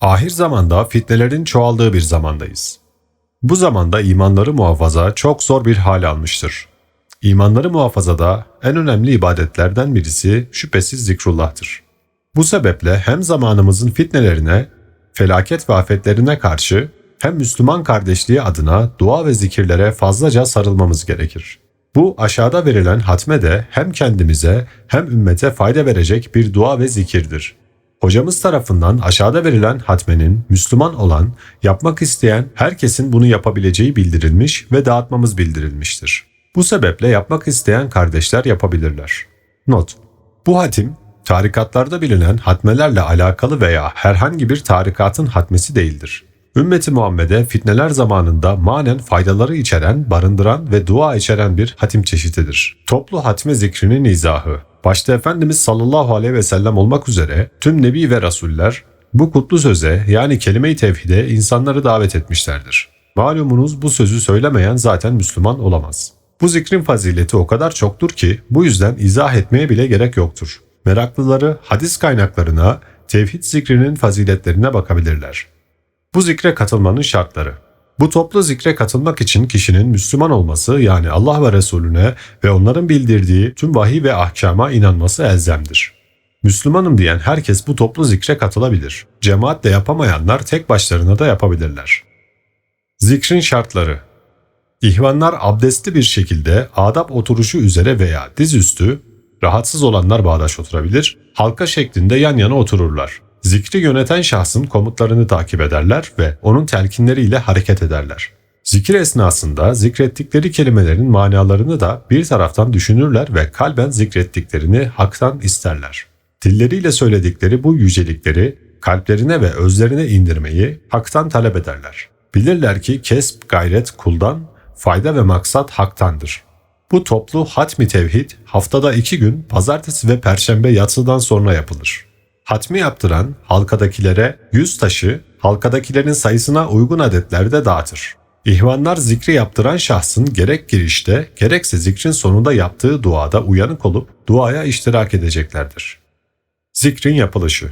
Ahir zamanda fitnelerin çoğaldığı bir zamandayız. Bu zamanda imanları muhafaza çok zor bir hal almıştır. İmanları muhafazada en önemli ibadetlerden birisi şüphesiz zikrullah'tır. Bu sebeple hem zamanımızın fitnelerine, felaket ve afetlerine karşı hem Müslüman kardeşliği adına dua ve zikirlere fazlaca sarılmamız gerekir. Bu aşağıda verilen hatme de hem kendimize hem ümmete fayda verecek bir dua ve zikirdir. Hocamız tarafından aşağıda verilen hatmenin Müslüman olan, yapmak isteyen herkesin bunu yapabileceği bildirilmiş ve dağıtmamız bildirilmiştir. Bu sebeple yapmak isteyen kardeşler yapabilirler. Not Bu hatim, tarikatlarda bilinen hatmelerle alakalı veya herhangi bir tarikatın hatmesi değildir. Ümmeti Muhammed'e fitneler zamanında manen faydaları içeren, barındıran ve dua içeren bir hatim çeşididir. Toplu hatme zikrinin izahı Başta Efendimiz sallallahu aleyhi ve sellem olmak üzere tüm nebi ve rasuller bu kutlu söze yani kelime-i tevhide insanları davet etmişlerdir. Malumunuz bu sözü söylemeyen zaten Müslüman olamaz. Bu zikrin fazileti o kadar çoktur ki bu yüzden izah etmeye bile gerek yoktur. Meraklıları hadis kaynaklarına, tevhid zikrinin faziletlerine bakabilirler. Bu zikre katılmanın şartları. Bu toplu zikre katılmak için kişinin Müslüman olması yani Allah ve Resulüne ve onların bildirdiği tüm vahiy ve ahkama inanması elzemdir. Müslümanım diyen herkes bu toplu zikre katılabilir. Cemaatle yapamayanlar tek başlarına da yapabilirler. Zikrin şartları İhvanlar abdestli bir şekilde adap oturuşu üzere veya dizüstü, rahatsız olanlar bağdaş oturabilir, halka şeklinde yan yana otururlar. Zikri yöneten şahsın komutlarını takip ederler ve onun telkinleriyle hareket ederler. Zikir esnasında zikrettikleri kelimelerin manalarını da bir taraftan düşünürler ve kalben zikrettiklerini haktan isterler. Dilleriyle söyledikleri bu yücelikleri kalplerine ve özlerine indirmeyi haktan talep ederler. Bilirler ki kesp gayret kuldan, fayda ve maksat haktandır. Bu toplu hatmi tevhid haftada iki gün pazartesi ve perşembe yatsıdan sonra yapılır. Hatmi yaptıran halkadakilere yüz taşı halkadakilerin sayısına uygun adetlerde dağıtır. İhvanlar zikri yaptıran şahsın gerek girişte gerekse zikrin sonunda yaptığı duada uyanık olup duaya iştirak edeceklerdir. Zikrin yapılışı